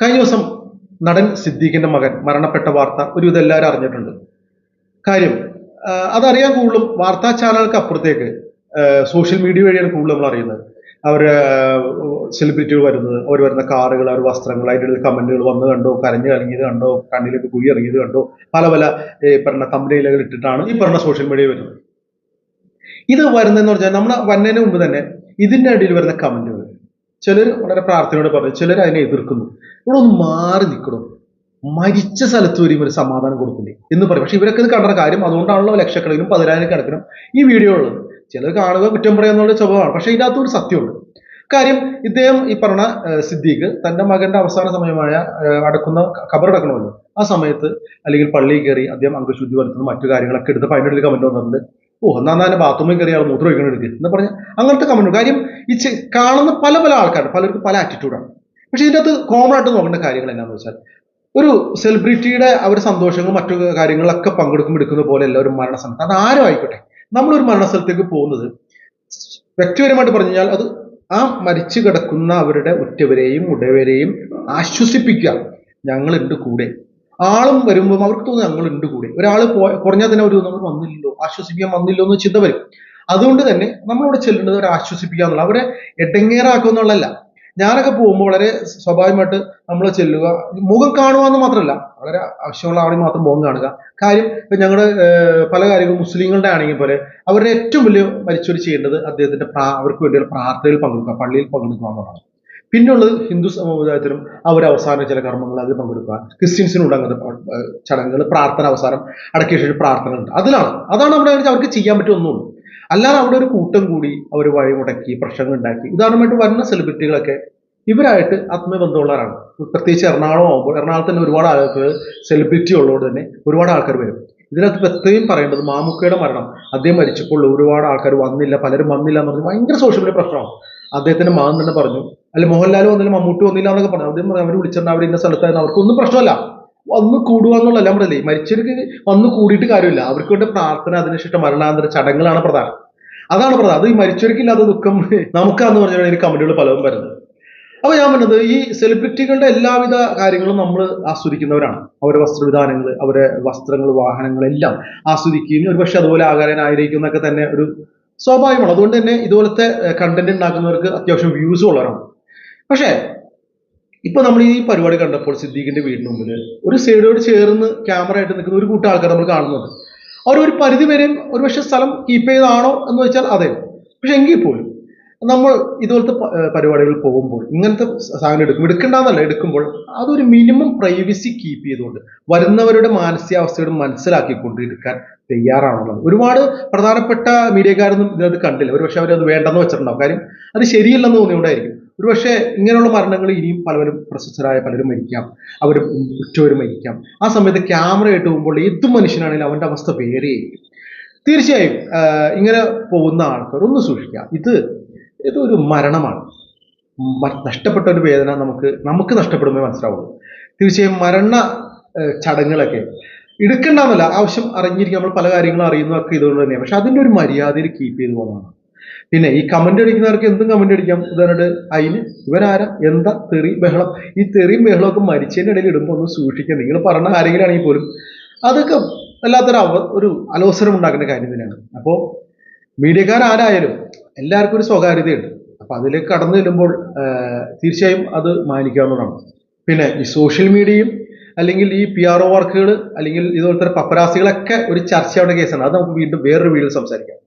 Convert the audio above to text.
കഴിഞ്ഞ ദിവസം നടൻ സിദ്ദീഖിന്റെ മകൻ മരണപ്പെട്ട വാർത്ത ഒരു ഇതെല്ലാവരും അറിഞ്ഞിട്ടുണ്ട്. കാര്യം അതറിയാൻ കൂടുതലും വാർത്താ ചാനലുകൾക്ക് അപ്പുറത്തേക്ക് സോഷ്യൽ മീഡിയ വഴിയാണ് കൂടുതൽ നമ്മൾ അറിയുന്നത്. അവർ സെലിബ്രിറ്റികൾ വരുന്നത് അവർ വരുന്ന കാറുകൾ അവർ വസ്ത്രങ്ങൾ അതിന്റെ ഇടയിൽ കമന്റുകൾ വന്ന് കണ്ടോ കരഞ്ഞു കലങ്ങിയത് കണ്ടോ കണ്ണിലേക്ക് കുഴി ഇറങ്ങിയത് കണ്ടോ പല പല ഈ പറഞ്ഞ തമ്പനയിലകൾ ഇട്ടിട്ടാണ് ഈ പറഞ്ഞ സോഷ്യൽ മീഡിയ വരുന്നത്. ഇത് വരുന്നതെന്ന് പറഞ്ഞാൽ നമ്മുടെ വന്നതിന് മുമ്പ് തന്നെ ഇതിന്റെ ഇടയിൽ വരുന്ന കമന്റുകൾ ചിലർ വളരെ പ്രാർത്ഥനയോട് പറഞ്ഞു ചിലർ അതിനെ എതിർക്കുന്നു. ഇവിടൊന്ന് മാറി നിൽക്കണം. മരിച്ച സ്ഥലത്ത് വരും ഒരു സമാധാനം കൊടുക്കില്ലേ എന്ന് പറയും. പക്ഷെ ഇവരൊക്കെ ഇത് കണ്ട കാര്യം. അതുകൊണ്ടാണല്ലോ ലക്ഷക്കണക്കിനും പതിനായിരം കണക്കിനും ഈ വീഡിയോ ഉള്ളത്. ചിലർ കാണുക കുറ്റം പറയുക എന്നുള്ള സ്വഭാവമാണ്. പക്ഷെ ഇതിനകത്ത് ഒരു സത്യമുണ്ട്. കാര്യം ഇദ്ദേഹം ഈ പറഞ്ഞ സിദ്ദീഖ് തന്റെ മകന്റെ അവസാന സമയമായ അടക്കുന്ന ഖബറടക്കണമല്ലോ ആ സമയത്ത് അല്ലെങ്കിൽ പള്ളിയിൽ കയറി അദ്ദേഹം അംഗശുദ്ധി വരുത്തുന്ന. മറ്റു കാര്യങ്ങളൊക്കെ എടുത്ത് അതിന്റെ കമന്റ് വന്നിട്ടുണ്ട്. ഓ എന്നാ തന്നെ ബാത്റൂമിൽ കയറി ആൾ മൂത്രം ഒഴിക്കണം എടുക്കുക എന്ന് പറഞ്ഞ? അങ്ങനത്തെ കമന്റ് കാര്യം ഈ കാണുന്ന പല പല ആൾക്കാരുണ്ട് പലർക്കും പല ആറ്റിറ്റ്യൂഡാണ് പക്ഷെ ഇതിന്റെ അകത്ത് കോമൺ ആയിട്ട് നോക്കേണ്ട കാര്യങ്ങൾ എന്താണെന്ന് വെച്ചാൽ ഒരു സെലിബ്രിറ്റിയുടെ അവരുടെ സന്തോഷങ്ങളും മറ്റു കാര്യങ്ങളൊക്കെ പങ്കെടുക്കുമ്പോൾ എടുക്കുന്ന പോലെ എല്ലാവരും മരണസമയത്ത്. അത് ആരും ആയിക്കോട്ടെ. നമ്മളൊരു മരണസ്ഥലത്തേക്ക് പോകുന്നത് വ്യക്തിപരമായിട്ട് പറഞ്ഞു കഴിഞ്ഞാൽ അത് ആ മരിച്ചു കിടക്കുന്ന അവരുടെ ഉറ്റവരെയും ഉടവരെയും ആശ്വസിപ്പിക്കുക. ഞങ്ങളുണ്ട് കൂടെ. ആളും വരുമ്പോൾ അവർക്ക് തോന്നുന്നു ഞങ്ങളുണ്ട് കൂടെ. ഒരാൾ കുറഞ്ഞാൽ തന്നെ ഒരു നമ്മൾ വന്നില്ലല്ലോ ആശ്വസിപ്പിക്കാൻ വന്നില്ലോ എന്ന് ചിന്ത വരും. അതുകൊണ്ട് തന്നെ നമ്മളിവിടെ ചെല്ലേണ്ടത് അവരെ ആശ്വസിപ്പിക്കുക എന്നുള്ള അവരെ എടങ്ങേറാക്കുക എന്നുള്ളതല്ല. ഞാനൊക്കെ പോകുമ്പോൾ വളരെ സ്വാഭാവികമായിട്ട് നമ്മൾ ചെല്ലുക മുഖം കാണുക എന്ന് മാത്രമല്ല വളരെ ആവശ്യമുള്ള ആളെ മാത്രം മുഖം കാണുക. കാര്യം ഇപ്പൊ ഞങ്ങളുടെ പല കാര്യങ്ങളും മുസ്ലിങ്ങളുടെ ആണെങ്കിൽ പോലെ അവരുടെ ഏറ്റവും വലിയ മരിച്ചൊരു ചെയ്യേണ്ടത് അദ്ദേഹത്തിന്റെ പ്രാ അവർക്ക് വേണ്ടിയുള്ള പ്രാർത്ഥനയിൽ പങ്കെടുക്കുക പള്ളിയിൽ പങ്കെടുക്കുക എന്നുള്ളതാണ്. പിന്നുള്ളത് ഹിന്ദു സമുദായത്തിലും അവർ അവസാന ചില കർമ്മങ്ങൾ അതിൽ പങ്കെടുക്കുക. ക്രിസ്ത്യൻസിനോട് അങ്ങനത്തെ ചടങ്ങുകൾ പ്രാർത്ഥന അവസാനം അടക്കിയ ശേഷം ഉണ്ട് അതിലാണ്. അതാണ് അവിടെ അവർക്ക് ചെയ്യാൻ പറ്റും ഒന്നുള്ളൂ. അല്ലാതെ അവിടെ ഒരു കൂട്ടം കൂടി അവർ വഴി മുടക്കി പ്രശ്നങ്ങൾ ഉണ്ടാക്കി. ഉദാഹരണമായിട്ട് വരുന്ന സെലിബ്രിറ്റികളൊക്കെ ഇവരായിട്ട് ആത്മബന്ധമുള്ളവരാണ് പ്രത്യേകിച്ച് എറണാകുളം ആകുമ്പോൾ എറണാകുളത്ത് തന്നെ ഒരുപാട് ആൾക്കാർ സെലിബ്രിറ്റി ഉള്ളതുകൊണ്ട് തന്നെ ഒരുപാട് ആൾക്കാർ വരും. ഇതിനകത്ത് പ്രത്യേകം പറയേണ്ടത് മാമുക്കയുടെ മരണം. അദ്ദേഹം മരിച്ചപ്പോൾ ഒരുപാട് ആൾക്കാർ വന്നില്ല പലരും വന്നില്ല എന്ന് പറഞ്ഞ് ഭയങ്കര സോഷ്യൽ മീഡിയ പ്രശ്നമാണ്. അദ്ദേഹത്തിന്റെ മകൻ തന്നെ പറഞ്ഞു അല്ല മോഹൻലാൽ വന്നില്ല മമ്മൂട്ടി വന്നില്ല എന്നൊക്കെ പറഞ്ഞു. അവരും അവർ വിളിച്ചിട്ടുണ്ട് അവർ ഇന്ന സ്ഥലത്തായിരുന്നു. അവർക്കൊന്നും പ്രശ്നമല്ല. വന്ന് കൂടുക എന്നുള്ള എല്ലാം പറയില്ലേ മരിച്ചവർക്ക് വന്ന് കൂടിയിട്ട് കാര്യമില്ല. അവർക്ക് വേണ്ട പ്രാർത്ഥന അതിനുശേഷം മരണാന്തര ചടങ്ങുകളാണ് പ്രധാനം. അതാണ് പ്രധാനം. അത് ഈ മരിച്ചവർക്കില്ലാത്ത ദുഃഖം നമുക്കാന്ന് പറഞ്ഞാൽ എനിക്ക് കമന്റുകൾ പലതും വരുന്നത്. അപ്പൊ ഞാൻ പറഞ്ഞത് ഈ സെലിബ്രിറ്റികളുടെ എല്ലാവിധ കാര്യങ്ങളും നമ്മൾ ആസ്വദിക്കുന്നവരാണ്. അവരുടെ വസ്ത്രവിധാനങ്ങൾ അവരുടെ വസ്ത്രങ്ങൾ വാഹനങ്ങൾ എല്ലാം ആസ്വദിക്കുകയും ഒരുപക്ഷെ അതുപോലെ ആകാരനായിരിക്കും എന്നൊക്കെ തന്നെ ഒരു സ്വാഭാവികമാണ്. അതുകൊണ്ട് തന്നെ ഇതുപോലത്തെ കണ്ടന്റ് ഉണ്ടാക്കുന്നവർക്ക് അത്യാവശ്യം വ്യൂസ് ഉള്ളവരാണ്. പക്ഷേ ഇപ്പൊ നമ്മൾ ഈ പരിപാടി കണ്ടപ്പോൾ സിദ്ദീഖിന്റെ വീടിന് മുമ്പിൽ ഒരു സൈഡോട് ചേർന്ന് ക്യാമറ ആയിട്ട് നിൽക്കുന്ന ഒരു കൂട്ടം ആൾക്കാർ നമ്മൾ കാണുന്നുണ്ട്. അവർ ഒരു പരിധി വരെയും ഒരുപക്ഷെ സ്ഥലം കീപ്പ് ചെയ്താണോ എന്ന് വെച്ചാൽ അതെ. പക്ഷെ എങ്കിൽ പോലും നമ്മൾ ഇതുപോലത്തെ പരിപാടികൾ പോകുമ്പോൾ ഇങ്ങനത്തെ സാധനം എടുക്കും എടുക്കണ്ടെന്നല്ല എടുക്കുമ്പോൾ അതൊരു മിനിമം പ്രൈവസി കീപ്പ് ചെയ്തുകൊണ്ട് വരുന്നവരുടെ മാനസികാവസ്ഥയോട് മനസ്സിലാക്കിക്കൊണ്ട് എടുക്കാൻ തയ്യാറാണുള്ളത് ഒരുപാട് പ്രധാനപ്പെട്ട മീഡിയക്കാരൊന്നും ഇതിനകത്ത് കണ്ടില്ല. ഒരുപക്ഷെ അവരത് വേണ്ടെന്ന് വെച്ചിട്ടുണ്ടാവും. കാര്യം അത് ശരിയല്ലെന്ന് തോന്നിയോണ്ടായിരിക്കും. ഒരുപക്ഷെ ഇങ്ങനെയുള്ള മരണങ്ങൾ ഇനിയും പലവരും പ്രശസ്തരായ പലരും മരിക്കാം. അവർ ഉറ്റവരും മരിക്കാം. ആ സമയത്ത് ക്യാമറ ഇട്ട് പോകുമ്പോൾ ഏത് മനുഷ്യനാണെങ്കിലും അവന്റെ അവസ്ഥ വേറെയായിരിക്കും തീർച്ചയായും ഇങ്ങനെ പോകുന്ന ആൾക്കാർ ഒന്ന് സൂക്ഷിക്കാം ഇത് ഇതൊരു മരണമാണ്. നഷ്ടപ്പെട്ട ഒരു വേദന നമുക്ക് നമുക്ക് നഷ്ടപ്പെടുമ്പോൾ മനസ്സിലാവുള്ളൂ. തീർച്ചയായും മരണ ചടങ്ങുകളൊക്കെ എടുക്കേണ്ടെന്നല്ല ആവശ്യം അറിഞ്ഞിരിക്കുക നമ്മൾ പല കാര്യങ്ങളും അറിയുന്നതൊക്കെ ഇതുകൊണ്ട് തന്നെയാണ്. പക്ഷെ അതിന്റെ ഒരു മര്യാദയിൽ കീപ്പ് ചെയ്തു പോകുന്നതാണ് പിന്നെ ഈ കമന്റ് അടിക്കുന്നവർക്ക് എന്തും കമന്റ് അടിക്കാം. ഉദാഹരണമായിട്ട് അതിന് ഇവരാരാ? എന്താ തെറി ബഹളം? ഈ തെറിയും ബഹളമൊക്കെ മരിച്ചതിന്റെ ഇടയിൽ ഇടുമ്പോൾ ഒന്ന് സൂക്ഷിക്കുക. നിങ്ങൾ പറഞ്ഞ ആരെങ്കിലും ആണെങ്കിൽ പോലും അതൊക്കെ വല്ലാത്തൊരു ഒരു അലോസരം ഉണ്ടാക്കുന്ന കാര്യം തന്നെയാണ്. അപ്പോൾ മീഡിയക്കാരാരായാലും എല്ലാവർക്കും ഒരു സ്വകാര്യതയുണ്ട്. അപ്പം അതിലേക്ക് കടന്നു ചെല്ലുമ്പോൾ തീർച്ചയായും അത് മാനിക്കാവുന്നതാണ്. പിന്നെ ഈ സോഷ്യൽ മീഡിയയും അല്ലെങ്കിൽ ഈ പി ആർ ഒ വർക്കുകൾ അല്ലെങ്കിൽ ഇതുപോലത്തെ പപ്പരാസികളൊക്കെ ഒരു ചർച്ചയുടെ കേസാണ്. അത് നമുക്ക് വീണ്ടും വേറൊരു വീഡിയോ സംസാരിക്കാം.